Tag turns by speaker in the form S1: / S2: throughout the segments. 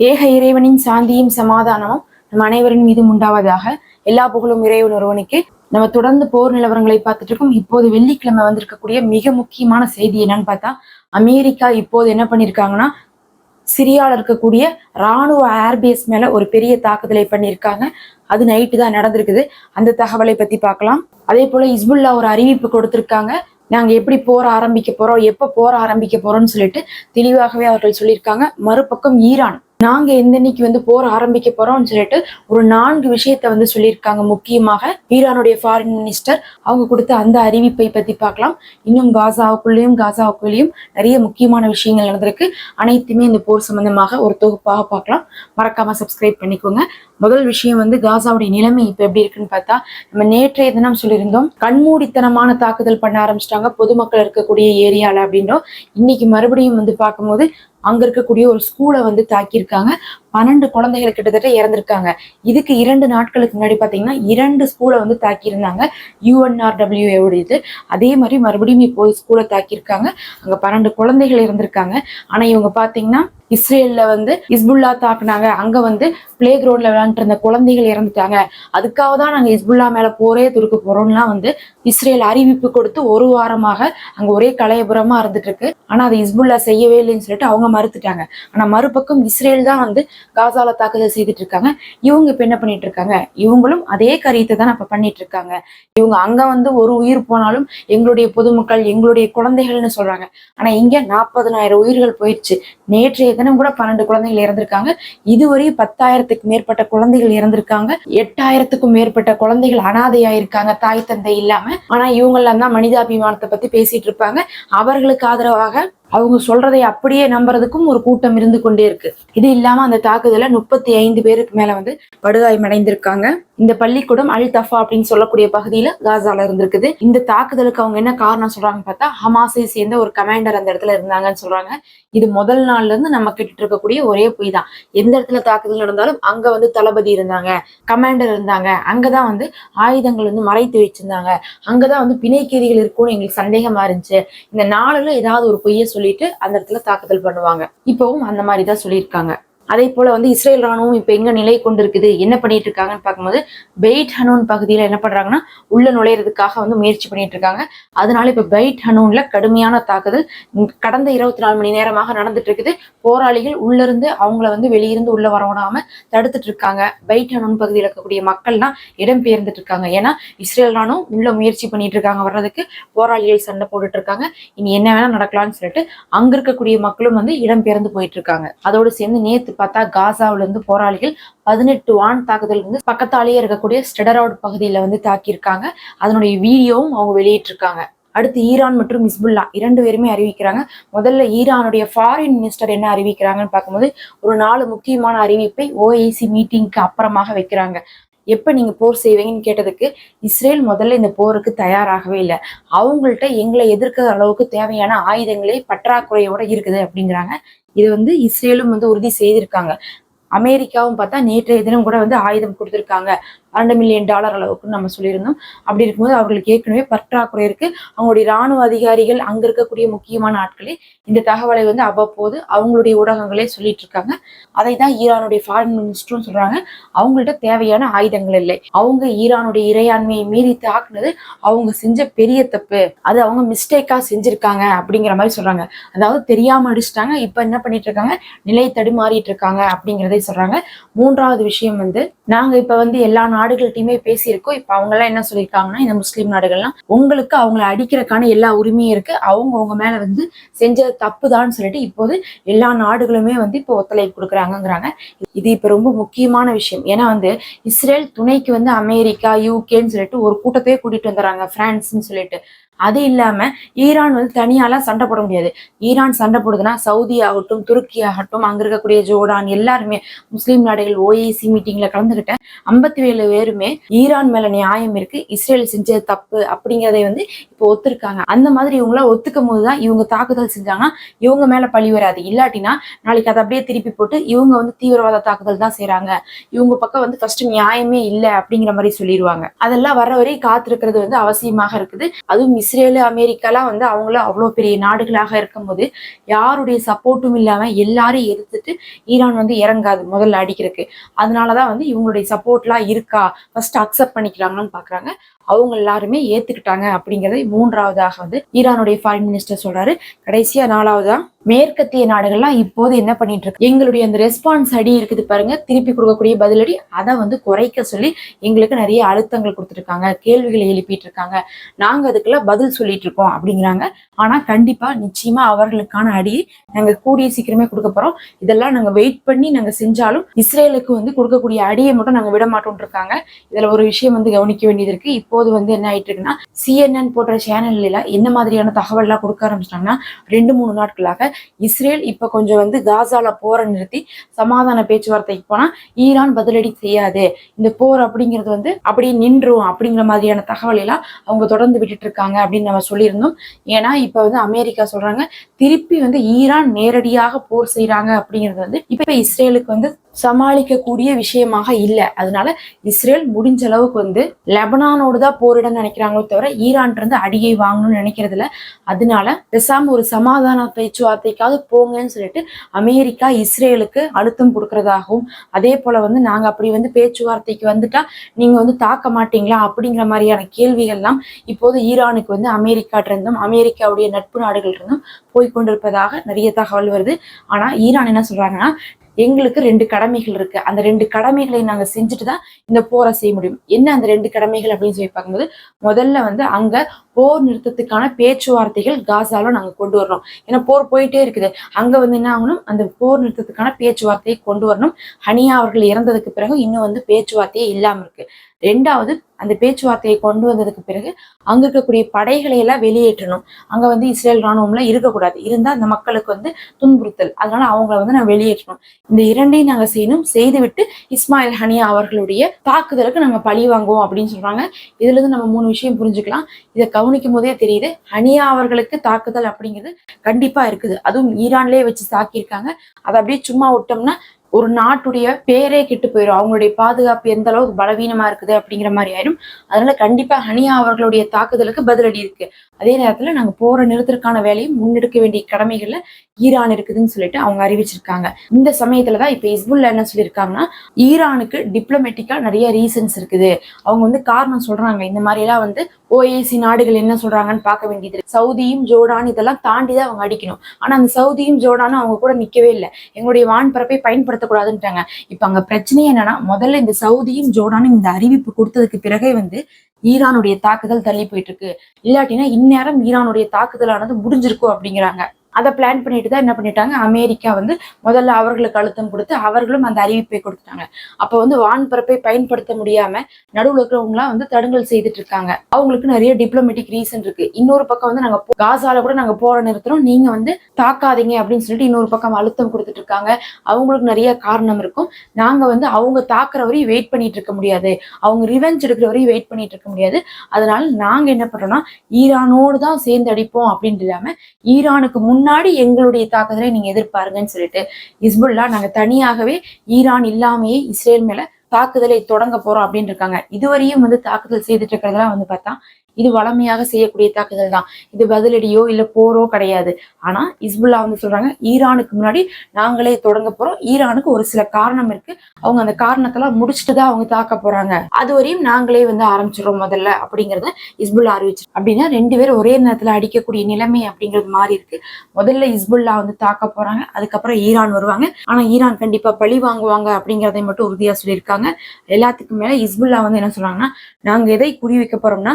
S1: ஏக இறைவனின் சாந்தியும் சமாதானமும் நம் அனைவரின் மீதும் உண்டாவதாக எல்லா புகழும் இறைவன் ஒருவனுக்கு. நம்ம தொடர்ந்து போர் நிலவரங்களை பார்த்துட்டு இருக்கோம். இப்போது வெள்ளிக்கிழமை வந்திருக்கக்கூடிய மிக முக்கியமான செய்தி என்னன்னு பார்த்தா அமெரிக்கா இப்போது என்ன பண்ணியிருக்காங்கன்னா சிரியாவில் இருக்கக்கூடிய ராணுவ ஏர்பேஸ் மேல ஒரு பெரிய தாக்குதலை பண்ணியிருக்காங்க. அது நைட்டு தான் நடந்திருக்குது. அந்த தகவலை பத்தி பார்க்கலாம். அதே போல இஸ்புல்லா ஒரு அறிவிப்பு கொடுத்திருக்காங்க. நாங்க எப்படி போர் ஆரம்பிக்க போறோம் எப்ப போர் ஆரம்பிக்க போறோம்னு சொல்லிட்டு தெளிவாகவே அவர்கள் சொல்லியிருக்காங்க. மறுபக்கம் ஈரான் நாங்க எந்த இன்னைக்கு வந்து போர் ஆரம்பிக்க போறோம்னு சொல்லிட்டு ஒரு நான்கு விஷயத்த வந்து சொல்லியிருக்காங்க. முக்கியமாக ஈரானுடைய ஃபாரின் மினிஸ்டர் அவங்க கொடுத்த அந்த அறிவிப்பை பத்தி பார்க்கலாம். இன்னும் காசாவுக்குள்ளேயும் காசாவுக்குள்ளேயும் நிறைய முக்கியமான விஷயங்கள் நடந்திருக்கு. அனைத்துமே இந்த போர் சம்பந்தமாக ஒரு தொகுப்பாக பார்க்கலாம். மறக்காம சப்ஸ்கிரைப் பண்ணிக்கோங்க. முதல் விஷயம் வந்து காசாவுடைய நிலைமை இப்ப எப்படி இருக்குன்னு பார்த்தா நம்ம நேற்றைய தினம் சொல்லியிருந்தோம் கண்மூடித்தனமான தாக்குதல் பண்ண ஆரம்பிச்சிட்டாங்க. பொதுமக்கள் இருக்கக்கூடிய ஏரியால அப்படின்றோம். இன்னைக்கு மறுபடியும் வந்து பார்க்கும்போது அங்க இருக்கக்கூடிய ஒரு ஸ்கூலை வந்து தாக்கியிருக்காங்க. பன்னெண்டு குழந்தைகள் கிட்டத்தட்ட இறந்திருக்காங்க. இதுக்கு இரண்டு நாட்களுக்கு முன்னாடி பாத்தீங்கன்னா இரண்டு ஸ்கூலை வந்து தாக்கியிருந்தாங்க. யூஎன்ஆர்டபிள்யூ இது அதே மாதிரி மறுபடியும் இப்போ ஸ்கூலை தாக்கியிருக்காங்க. அங்க பன்னெண்டு குழந்தைகள் இறந்திருக்காங்க. ஆனா இவங்க பாத்தீங்கன்னா இஸ்ரேல்ல வந்து இஸ்புல்லா தாக்குனாங்க. அங்க வந்து பிளே கிரவுண்ட்ல விளையாண்டு இருந்த குழந்தைகள் இறந்துட்டாங்க. அதுக்காக தான் நாங்க இஸ்புல்லா மேல போரே துருக்க போறோம்லாம் வந்து இஸ்ரேல் அறிவிப்பு கொடுத்து ஒரு வாரமாக அங்க ஒரே கலையபுரமா இருந்துட்டு இருக்கு ஆனா அதை இஸ்புல்லா செய்யவே இல்லைன்னு சொல்லிட்டு அவங்க மறுத்துட்டாங்க. ஆனா மறுபக்கம் இஸ்ரேல் தான் வந்து காசால தாக்குதல் செய்துட்டு இருக்காங்க இவங்க இப்ப என்ன பண்ணிட்டு இருக்காங்க இவங்களும் அதே கரியத்தை தான் இப்ப பண்ணிட்டு இருக்காங்க இவங்க அங்க வந்து ஒரு உயிர் போனாலும் எங்களுடைய பொதுமக்கள் எங்களுடைய குழந்தைகள்னு சொல்றாங்க. ஆனா இங்க நாற்பதனாயிரம் உயிர்கள் போயிடுச்சு. நேற்றைய தினம் கூட பன்னெண்டு குழந்தைகள் இறந்திருக்காங்க. இதுவரை பத்தாயிரத்துக்கு மேற்பட்ட குழந்தைகள் இறந்திருக்காங்க. எட்டாயிரத்துக்கும் மேற்பட்ட குழந்தைகள் அனாதையாயிருக்காங்க தாய் தந்தை இல்லாம. ஆனா இவங்கெல்லாம் தான் மனிதாபிமானத்தை பத்தி பேசிட்டு இருப்பாங்க அவர்களுக்கு ஆதரவாக அவங்க சொல்றதை அப்படியே நம்புறதுக்கும் ஒரு கூட்டம் இருந்து கொண்டே இருக்கு. இது இல்லாம அந்த தாக்குதல முப்பத்தி ஐந்து பேருக்கு மேல வந்து படுகாயமடைந்திருக்காங்க. இந்த பள்ளிக்கூடம் அல் தஃபா அப்படின்னு சொல்லக்கூடிய பகுதியில காசால இருந்திருக்குது. இந்த தாக்குதலுக்கு அவங்க என்ன காரணம் சொல்றாங்கன்னு பார்த்தா ஹமாஸை சேர்ந்த ஒரு கமாண்டர் அந்த இடத்துல இருந்தாங்கன்னு சொல்றாங்க. இது முதல் நாள்ல இருந்து நம்ம கேட்டுட்டு இருக்கக்கூடிய ஒரே பொய் தான். எந்த இடத்துல தாக்குதல் நடந்தாலும் அங்க வந்து தளபதி இருந்தாங்க கமாண்டர் இருந்தாங்க. அங்கதான் வந்து ஆயுதங்கள் வந்து மறைத்து வச்சிருந்தாங்க. அங்கதான் வந்து பிணைக்கேதிகள் இருக்கும்னு எங்களுக்கு சந்தேகமா இருந்துச்சு. இந்த நாளுல ஏதாவது ஒரு பொய்யை சொல்லிட்டு அந்த இடத்துல தாக்குதல் பண்ணுவாங்க. இப்பவும் அந்த மாதிரி தான் சொல்லியிருக்காங்க. அதே போல வந்து இஸ்ரேல் ராணுவம் இப்ப எங்க நிலை கொண்டிருக்குது என்ன பண்ணிட்டு இருக்காங்கன்னு பார்க்கும்போது பெய்ட் ஹனூன் பகுதியில என்ன பண்றாங்கன்னா உள்ள நுழையிறதுக்காக வந்து முயற்சி பண்ணிட்டு இருக்காங்க. அதனால இப்ப பெய்ட் ஹனூன்ல கடுமையான தாக்குதல் கடந்த இருபத்தி நாலு மணி நேரமாக நடந்துட்டு இருக்குது. போராளிகள் உள்ள இருந்து அவங்கள வந்து வெளியிருந்து உள்ள வரவிடாம தடுத்துட்டு இருக்காங்க. பெய்ட் ஹனூன் பகுதியில் இருக்கக்கூடிய மக்கள்லாம் இடம் பெயர்ந்துட்டு இருக்காங்க. ஏன்னா இஸ்ரேல் ராணுவம் உள்ள முயற்சி பண்ணிட்டு இருக்காங்க. வர்றதுக்கு போராளிகள் சண்டை போட்டுட்டு இருக்காங்க. இனி என்ன வேணா நடக்கலாம்னு சொல்லிட்டு அங்க இருக்கக்கூடிய மக்களும் வந்து இடம்பெயர்ந்து போயிட்டு இருக்காங்க. அதோடு சேர்ந்து நேத்து பார்த்தா காசாவில இருந்து போராளிகள் பதினெட்டு வான் தாக்குதல் வந்து பக்கத்தாலேயே இருக்கக்கூடிய ஸ்டெடரவுட் பகுதியில வந்து தாக்கியிருக்காங்க. அதனுடைய வீடியோவும் அவங்க வெளியிட்டிருக்காங்க. அடுத்து ஈரான் மற்றும் இஸ்புல்லா இரண்டு பேருமே அறிவிக்கிறாங்க. முதல்ல ஈரானுடைய ஃபாரின் மினிஸ்டர் என்ன அறிவிக்கிறாங்கன்னு பார்க்கும்போது ஒரு நாலு முக்கியமான அறிவிப்பை ஓஐசி மீட்டிங்க்கு அப்புறமாக வைக்கிறாங்க. எப்ப நீங்க போர் செய்வீங்கன்னு கேட்டதுக்கு இஸ்ரேல் முதல்ல இந்த போருக்கு தயாராகவே இல்லை. அவங்கள்ட்ட எங்களை எதிர்க்கிற அளவுக்கு தேவையான ஆயுதங்களே பற்றாக்குறையோட இருக்குது அப்படிங்கிறாங்க. இது வந்து இஸ்ரேலும் வந்து உறுதி செய்திருக்காங்க. அமெரிக்காவும் பார்த்தா நேற்றைய தினம் கூட வந்து ஆயுதம் கொடுத்திருக்காங்க. ரெண்டு மில்லியன் டாலர் அளவுக்கு நம்ம சொல்லியிருந்தோம். அப்படி இருக்கும்போது அவர்களுக்கு ஏற்கனவே பற்றாக்குறை இருக்கு. அவங்களுடைய ராணுவ அதிகாரிகள் அங்க இருக்கக்கூடிய முக்கியமான ஆட்களே இந்த தகவலை வந்து அவ்வப்போது அவங்களுடைய ஊடகங்களே சொல்லிட்டு இருக்காங்க அதை தான் ஈரானுடைய ஃபாரின் மினிஸ்டரும் சொல்றாங்க. அவங்கள்ட்ட தேவையான ஆயுதங்கள் இல்லை. அவங்க ஈரானுடைய இறையாண்மையை மீறி தாக்குனது அவங்க செஞ்ச பெரிய தப்பு. அது அவங்க மிஸ்டேக்கா செஞ்சிருக்காங்க அப்படிங்கிற மாதிரி சொல்றாங்க. அதாவது தெரியாம அடிச்சிட்டாங்க. இப்ப என்ன பண்ணிட்டு இருக்காங்க? நிலை தடுமாறிட்டு இருக்காங்க அப்படிங்கிறதை சொல்றாங்க. மூன்றாவது விஷயம் வந்து நாங்க இப்போ வந்து எல்லா நாடுகள்கிட்டையுமே பேசியிருக்கோம். இப்போ அவங்கெல்லாம் என்ன சொல்லியிருக்காங்கன்னா இந்த முஸ்லீம் நாடுகள்லாம் உங்களுக்கு அவங்களை அடிக்கிறக்கான எல்லா உரிமையும் இருக்கு. அவங்க அவங்க மேல வந்து செஞ்ச தப்புதான்னு சொல்லிட்டு இப்போது எல்லா நாடுகளுமே வந்து இப்போ ஒத்துழைப்பு கொடுக்குறாங்கங்கிறாங்க. இது இப்போ ரொம்ப முக்கியமான விஷயம். ஏன்னா வந்து இஸ்ரேல் துணைக்கு வந்து அமெரிக்கா யூகேன்னு சொல்லிட்டு ஒரு கூட்டத்தையே கூட்டிட்டு வந்துடுறாங்க. ஃப்ரான்ஸ்ன்னு சொல்லிட்டு. அது இல்லாம ஈரான் வந்து தனியாலாம் சண்டை போட முடியாது. ஈரான் சண்டை போடுதுன்னா சவுதி ஆகட்டும் துருக்கி ஆகட்டும் அங்க இருக்கக்கூடிய ஜோர்டான் எல்லாருமே முஸ்லீம் நாடுகள் ஓஏசி மீட்டிங்ல கலந்துகிட்ட ஐம்பத்தி ஏழு பேருமே ஈரான் மேல நியாயம் இருக்கு இஸ்ரேல் செஞ்ச தப்பு அப்படிங்கிறதை வந்து இப்போ ஒத்துருக்காங்க. அந்த மாதிரி இவங்கள ஒத்துக்கும் போதுதான் இவங்க தாக்குதல் செஞ்சாங்கன்னா இவங்க மேல பழி வராது. இல்லாட்டினா நாளைக்கு அதை அப்படியே திருப்பி போட்டு இவங்க வந்து தீவிரவாத தாக்குதல் தான் செய்றாங்க. இவங்க பக்கம் வந்து ஃபர்ஸ்ட் நியாயமே இல்லை அப்படிங்கிற மாதிரி சொல்லிடுவாங்க. அதெல்லாம் வர வரை காத்திருக்கிறது வந்து அவசியமாக இருக்குது. அதுவும் இஸ்ரேலு அமெரிக்காலாம் வந்து அவங்களும் அவ்வளோ பெரிய நாடுகளாக இருக்கும்போது யாருடைய சப்போர்ட்டும் இல்லாம எல்லாரையும் எதிர்த்துட்டு ஈரான் வந்து இறங்காது முதல்ல அடிக்கிறதுக்கு. அதனாலதான் வந்து இவங்களுடைய சப்போர்ட்லாம் இருக்கா? ஃபர்ஸ்ட் அக்செப்ட் பண்ணிக்கிறாங்கன்னு பாக்குறாங்க. அவங்க எல்லாருமே ஏத்துக்கிட்டாங்க அப்படிங்கறதை மூன்றாவதாக வந்து ஈரானுடைய ஃபாரின் மினிஸ்டர் சொல்றாரு. கடைசியா நாலாவதா? மேற்கத்திய நாடுகள்லாம் இப்போது என்ன பண்ணிட்டு இருக்கு? எங்களுடைய அந்த ரெஸ்பான்ஸ் அடி இருக்குது பாருங்க. திருப்பி கொடுக்கக்கூடிய பதிலடி அதை வந்து குறைக்க சொல்லி எங்களுக்கு நிறைய அழுத்தங்கள் கொடுத்துருக்காங்க. கேள்விகளை எழுப்பிட்டு இருக்காங்க நாங்க அதுக்கெல்லாம் பதில் சொல்லிட்டு இருக்கோம் அப்படிங்கிறாங்க. ஆனா கண்டிப்பா நிச்சயமா அவர்களுக்கான அடியை நாங்க கூடிய சீக்கிரமே கொடுக்க போறோம். இதெல்லாம் நாங்க வெயிட் பண்ணி நாங்க செஞ்சாலும் இஸ்ரேலுக்கு வந்து கொடுக்கக்கூடிய அடியை மட்டும் நாங்க விட மாட்டோம் இருக்காங்க. இதுல ஒரு விஷயம் வந்து கவனிக்க வேண்டியது இருக்கு. இப்போது வந்து என்ன ஆயிட்டு இருக்குன்னா சிஎன்என் போன்ற சேனல்ல என்ன மாதிரியான தகவல்லாம் கொடுக்க ஆரம்பிச்சிட்டாங்கன்னா ரெண்டு மூணு நாட்களாக இஸ்ரேல் இப்ப கொஞ்சம் வந்து காசால போரை நிறுத்தி சமாதான பேச்சுவார்த்தைக்கு போனா ஈரான் பதிலடி செய்யாது. இந்த போர் அப்படிங்கிறது வந்து அப்படியே நின்றும் அப்படிங்கிற மாதிரியான தகவல் எல்லாம் அவங்க தொடர்ந்து விட்டுட்டு இருக்காங்க அப்படின்னு நம்ம சொல்லியிருந்தோம். ஏன்னா இப்ப வந்து அமெரிக்கா சொல்றாங்க திருப்பி வந்து ஈரான் நேரடியாக போர் செய்யறாங்க அப்படிங்கிறது வந்து இப்ப இஸ்ரேலுக்கு வந்து சமாளிக்கக்கூடிய விஷயமாக இல்லை. அதனால இஸ்ரேல் முடிஞ்ச அளவுக்கு வந்து லெபனானோடு தான் போரிடம் நினைக்கிறாங்களோ தவிர ஈரான் இருந்து அடியை வாங்கணும்னு நினைக்கிறதுல அதனால பெசாம ஒரு சமாதான பேச்சுவார்த்தைக்காக போங்கன்னு சொல்லிட்டு அமெரிக்கா இஸ்ரேலுக்கு அழுத்தம் கொடுக்கறதாகவும் அதே போல வந்து நாங்க அப்படி வந்து பேச்சுவார்த்தைக்கு வந்துட்டா நீங்க வந்து தாக்க மாட்டீங்களா அப்படிங்கிற மாதிரியான கேள்விகள்லாம் இப்போது ஈரானுக்கு வந்து அமெரிக்காட்டிருந்தும் அமெரிக்காவுடைய நட்பு நாடுகள் இருந்தும் போய்கொண்டிருப்பதாக நிறைய தகவல் வருது. ஆனா ஈரான் என்ன சொல்றாங்கன்னா எங்களுக்கு ரெண்டு கடமைகள் இருக்கு. அந்த ரெண்டு கடமைகளை நாங்க செஞ்சுட்டு தான் இந்த போரை செய்ய முடியும். என்ன அந்த ரெண்டு கடமைகள் அப்படின்னு சொல்லி பார்க்கும்போது முதல்ல வந்து அங்க போர் நிறுத்தத்துக்கான பேச்சுவார்த்தைகள் காசாவில் நாங்க கொண்டு வரணும் ஏன்னா போர் போயிட்டே இருக்குது. அங்க வந்து என்ன ஆகணும்? அந்த போர் நிறுத்தத்துக்கான பேச்சுவார்த்தையை கொண்டு வரணும். ஹனியா அவர்கள் இறந்ததுக்கு பிறகு இன்னும் வந்து பேச்சுவார்த்தையே இல்லாம இருக்கு. ரெண்டாவது அந்த பேச்சுவார்த்தையை கொண்டு வந்ததுக்கு பிறகு அங்க இருக்கக்கூடிய படைகளை எல்லாம் வெளியேற்றணும். அங்க வந்து இஸ்ரேல் இராணுவம்லாம் இருக்கக்கூடாது. இருந்தா அந்த மக்களுக்கு வந்து துன்புறுத்தல். அதனால அவங்கள வந்து நான் வெளியேற்றணும். இந்த இரண்டையும் நாங்க செய்யணும். செய்துவிட்டு இஸ்மாயில் ஹனியா அவர்களுடைய தாக்குதலுக்கு நாங்கள் பழி வாங்குவோம் அப்படின்னு சொல்றாங்க. இதுல இருந்து நம்ம மூணு விஷயம் புரிஞ்சுக்கலாம். இதை கவனிக்கும் போதே தெரியுது ஹனியா அவர்களுக்கு தாக்குதல் அப்படிங்கிறது கண்டிப்பா இருக்குது. அதுவும் ஈரான்லயே வச்சு தாக்கியிருக்காங்க. அதை அப்படியே சும்மா விட்டோம்னா ஒரு நாட்டுடைய பேரே கெட்டு போயிடும் அவங்களுடைய பாதுகாப்பு எந்த அளவுக்கு பலவீனமா இருக்குது அப்படிங்கிற மாதிரி ஆயிடும் அதனால கண்டிப்பா ஹனியா அவர்களுடைய தாக்குதலுக்கு பதிலடி இருக்கு. அதே நேரத்துல நாங்க போற நிறுத்தற்கான வேலையை முன்னெடுக்க வேண்டிய கடமைகள்ல ஈரான் இருக்குதுன்னு சொல்லிட்டு அவங்க அறிவிச்சிருக்காங்க. இந்த சமயத்துலதான் இப்ப இஸ்புல்ல என்ன சொல்லியிருக்காங்கன்னா ஈரானுக்கு டிப்ளமேட்டிக்கா நிறைய ரீசன்ஸ் இருக்குது. அவங்க வந்து காரணம் சொல்றாங்க. இந்த மாதிரி எல்லாம் வந்து ஓஏசி நாடுகள் என்ன சொல்றாங்கன்னு பார்க்க வேண்டியது சவுதியும் ஜோர்டான் இதெல்லாம் தாண்டி தான் அவங்க அடிக்கணும். ஆனா அந்த சவுதியும் ஜோர்டானும் அவங்க கூட நிக்கவே இல்லை. எங்களுடைய வான்பரப்பை பயன்படுத்தக்கூடாதுன்ட்டாங்க இப்ப அங்க பிரச்சனை என்னன்னா முதல்ல இந்த சவுதியும் ஜோர்டானும் இந்த அறிவிப்பு கொடுத்ததுக்கு பிறகே வந்து ஈரானுடைய தாக்குதல் தள்ளி போயிட்டு இருக்கு இல்லாட்டினா இந்நேரம் ஈரானுடைய தாக்குதலானது முடிஞ்சிருக்கும் அப்படிங்கிறாங்க. அதை பிளான் பண்ணிட்டு தான் என்ன பண்ணிட்டாங்க? அமெரிக்கா வந்து முதல்ல அவர்களுக்கு அழுத்தம் கொடுத்து அவர்களும் அந்த அறிவிப்பை கொடுத்துட்டாங்க. அப்போ வந்து வான்பரப்பை பயன்படுத்த முடியாம நடுவில் இருக்கிறவங்களாம் வந்து தடுங்கல் செய்துட்டு இருக்காங்க. அவங்களுக்கு நிறைய டிப்ளமேட்டிக் ரீசன் இருக்கு. இன்னொரு பக்கம் வந்து நாங்க காசால கூட நாங்க போற நிறுத்துறோம் நீங்க வந்து தாக்காதீங்க அப்படின்னு சொல்லிட்டு இன்னொரு பக்கம் அழுத்தம் கொடுத்துட்டு இருக்காங்க. அவங்களுக்கு நிறைய காரணம் இருக்கும். நாங்க வந்து அவங்க தாக்குற வரையும் வெயிட் பண்ணிட்டு இருக்க முடியாது. அவங்க ரிவெஞ்ச் எடுக்கிற வரையும் வெயிட் பண்ணிட்டு இருக்க முடியாது. அதனால நாங்க என்ன பண்றோம்னா ஈரானோடு தான் சேர்ந்து அடிப்போம் அப்படின்னு இல்லாம ஈரானுக்கு முன் முன்னாடி எங்களுடைய தாக்குதலை நீங்க எதிர்பாருங்கன்னு சொல்லிட்டு ஹிஸ்புல்லா நாங்க தனியாகவே ஈரான் இல்லாமையே இஸ்ரேல் மேல தாக்குதலை தொடங்க போறோம் அப்படின்னு இருக்காங்க. இதுவரையும் வந்து தாக்குதல் செய்துட்டு இருக்கிறதெல்லாம் வந்து பார்த்தா இது வளமையாக செய்யக்கூடிய தாக்குதல் தான். இது பதிலடியோ இல்ல போரோ கிடையாது. ஆனா இஸ்புல்லா வந்து சொல்றாங்க ஈரானுக்கு முன்னாடி நாங்களே தொடங்க போறோம். ஈரானுக்கு ஒரு சில காரணம் இருக்கு. அவங்க அந்த காரணத்தெல்லாம் முடிச்சுட்டு தான் அவங்க தாக்க போறாங்க. அது வரையும் நாங்களே வந்து ஆரம்பிச்சிடுறோம் முதல்ல அப்படிங்கறத இஸ்புல்லா அறிவிச்சு அப்படின்னா ரெண்டு பேரும் ஒரே நேரத்துல அடிக்கக்கூடிய நிலைமை அப்படிங்கிறது மாறி இருக்கு. முதல்ல இஸ்புல்லா வந்து தாக்க போறாங்க அதுக்கப்புறம் ஈரான் வருவாங்க. ஆனா ஈரான் கண்டிப்பா பழி வாங்குவாங்க அப்படிங்கறதை மட்டும் உறுதியா சொல்லியிருக்காங்க. எல்லாத்துக்கும் மேல இஸ்புல்லா வந்து என்ன சொல்றாங்கன்னா நாங்க எதை குறி வைக்க போறோம்னா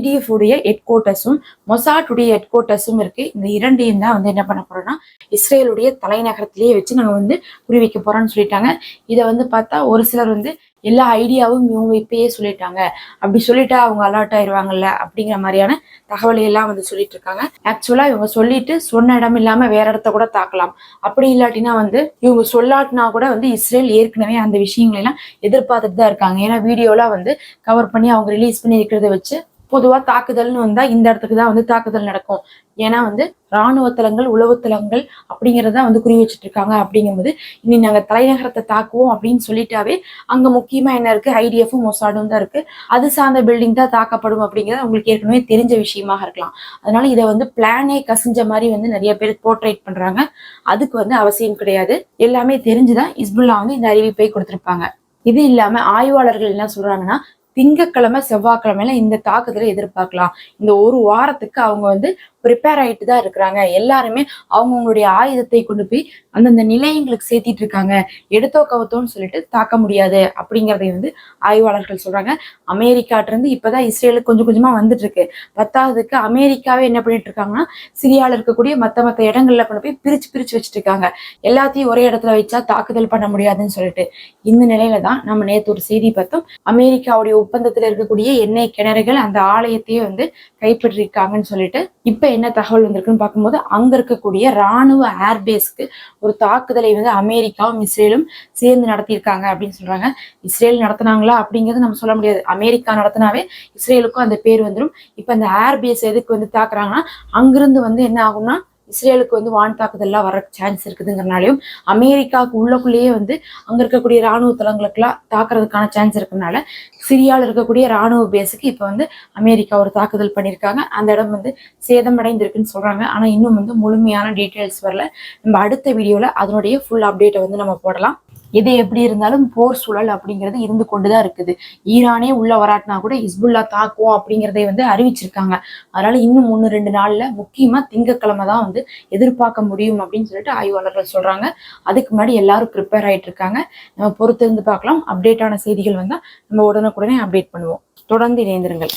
S1: ஐடிஎஃப் உடைய ஹெட் குவார்ட்டர்ஸும் மொசாட்டுடைய ஹெட் குவார்ட்டர்ஸும் இருக்கு. இந்த இரண்டையும் தான் வந்து என்ன பண்ண போறோம்னா இஸ்ரேலுடைய தலைநகரத்திலேயே வச்சு நாங்கள் வந்து குறி வைக்க போறோம்னு சொல்லிட்டாங்க. இதை வந்து பார்த்தா ஒரு சிலர் வந்து எல்லா ஐடியாவும் இவங்க இப்பயே சொல்லிட்டாங்க. அப்படி சொல்லிட்டா அவங்க அலர்ட் ஆயிடுவாங்கல்ல அப்படிங்கிற மாதிரியான தகவலை எல்லாம் வந்து சொல்லிட்டு இருக்காங்க. ஆக்சுவலா இவங்க சொல்லிட்டு சொன்ன இடம் இல்லாம வேற இடத்த கூட தாக்கலாம். அப்படி இல்லாட்டினா வந்து இவங்க சொல்லாட்டினா கூட வந்து இஸ்ரேல் ஏற்கனவே அந்த விஷயங்களை எல்லாம் எதிர்பார்த்துட்டு தான் இருக்காங்க. ஏன்னா வீடியோலாம் வந்து கவர் பண்ணி அவங்க ரிலீஸ் பண்ணி இருக்கிறத வச்சு பொதுவா தாக்குதல்னு வந்தா இந்த இடத்துக்கு தான் வந்து தாக்குதல் நடக்கும். ஏன்னா வந்து இராணுவ தளங்கள் உளவு தளங்கள் அப்படிங்கறத வந்து குறி வச்சுட்டு இருக்காங்க அப்படிங்கும்போது இனி நாங்க தலைநகரத்தை தாக்குவோம் அப்படின்னு சொல்லிட்டாவே அங்க முக்கியமா என்ன இருக்கு? ஐடிஎஃப்பும் மொசாடும் தான் இருக்கு. அது சார்ந்த பில்டிங் தான் தாக்கப்படும் அப்படிங்கிறது உங்களுக்கு ஏற்கனவே தெரிஞ்ச விஷயமாக இருக்கலாம். அதனால இதை வந்து பிளானே கசிஞ்ச மாதிரி வந்து நிறைய பேர் போர்ட்ரேட் பண்றாங்க. அதுக்கு வந்து அவசியம் கிடையாது. எல்லாமே தெரிஞ்சுதான் இஸ்புல்லா வந்து இந்த அறிவிப்பை கொடுத்திருப்பாங்க. இது இல்லாம ஆய்வாளர்கள் என்ன சொல்றாங்கன்னா திங்கக்கிழமை செவ்வாய்க்கிழமையில இந்த தாக்குதலை எதிர்பார்க்கலாம். இந்த ஒரு வாரத்துக்கு அவங்க வந்து ப்ரிப்பேர் ஆயிட்டு தான் இருக்கிறாங்க. எல்லாருமே அவங்கவுங்களுடைய ஆயுதத்தை கொண்டு போய் அந்தந்த நிலையங்களுக்கு சேர்த்திட்டு இருக்காங்க. எடுத்தோ கவுத்தோன்னு சொல்லிட்டு தாக்க முடியாது அப்படிங்கிறதை வந்து ஆய்வாளர்கள் சொல்றாங்க. அமெரிக்காட்டிருந்து இப்போதான் இஸ்ரேலுக்கு கொஞ்சம் கொஞ்சமா வந்துட்டு இருக்கு. பத்தாவதுக்கு அமெரிக்காவே என்ன பண்ணிட்டு இருக்காங்கன்னா சிரியாவில் இருக்கக்கூடிய மற்ற மற்ற இடங்கள்ல கொண்டு போய் பிரிச்சு பிரிச்சு வச்சுட்டு இருக்காங்க. எல்லாத்தையும் ஒரே இடத்துல வச்சா தாக்குதல் பண்ண முடியாதுன்னு சொல்லிட்டு இந்த நிலையில தான் நம்ம நேற்று ஒரு செய்தி பார்த்தோம். அமெரிக்காவுடைய ஒப்பந்தத்தில் இருக்கக்கூடிய எண்ணெய் கிணறுகள் அந்த ஆலயத்தையே வந்து கைப்பற்றிருக்காங்கன்னு சொல்லிட்டு இப்ப என்ன தகவல் வந்திருக்குன்னு பார்க்கும்போது அங்க இருக்கக்கூடிய ராணுவ ஏர்பேஸ்க்கு ஒரு தாக்குதலை வந்து அமெரிக்காவும் இஸ்ரேலும் சேர்ந்து நடத்தியிருக்காங்க அப்படின்னு சொல்றாங்க. இஸ்ரேல் நடத்தினாங்களா அப்படிங்கிறது நம்ம சொல்ல முடியாது. அமெரிக்கா நடத்தினாவே இஸ்ரேலுக்கும் அந்த பேர் வந்துடும் இப்ப அந்த ஏர்பேஸ் எதுக்கு வந்து தாக்குறாங்கன்னா அங்கிருந்து வந்து என்ன ஆகும்னா இஸ்ரேலுக்கு வந்து வான் தாக்குதல்லாம் வர சான்ஸ் இருக்குதுங்கிறனாலையும் அமெரிக்காவுக்கு உள்ளக்குள்ளேயே வந்து அங்க இருக்கக்கூடிய ராணுவ தளங்களுக்கெல்லாம் தாக்குறதுக்கான சான்ஸ் இருக்கிறனால சிரியாவில் இருக்கக்கூடிய ராணுவ பேஸுக்கு இப்போ வந்து அமெரிக்கா ஒரு தாக்குதல் பண்ணியிருக்காங்க அந்த இடம் வந்து சேதமடைந்திருக்குன்னு சொல்றாங்க. ஆனா இன்னும் வந்து முழுமையான டீட்டெயில்ஸ் வரல. நம்ம அடுத்த வீடியோல அதனுடைய ஃபுல் அப்டேட்டை வந்து நம்ம போடலாம். எது எப்படி இருந்தாலும் போர் சூழல் அப்படிங்கிறது இருந்து கொண்டுதான் இருக்குது. ஈரானே உள்ள வராட்டினா கூட இஸ்புல்லா தாக்குவோம் அப்படிங்கிறதை வந்து அறிவிச்சிருக்காங்க. அதனால இன்னும் ஒன்று ரெண்டு நாள்ல முக்கியமா திங்கக்கிழமை தான் வந்து எதிர்பார்க்க முடியும் அப்படின்னு சொல்லிட்டு ஆய்வாளர்கள் சொல்றாங்க. அதுக்கு முன்னாடி எல்லாரும் ப்ரிப்பேர் ஆயிட்டு இருக்காங்க. நம்ம பொறுத்திருந்து பார்க்கலாம். அப்டேட்டான செய்திகள் வந்தா நம்ம உடனுக்குடனே அப்டேட் பண்ணுவோம். தொடர்ந்து இணைந்திருங்கள்.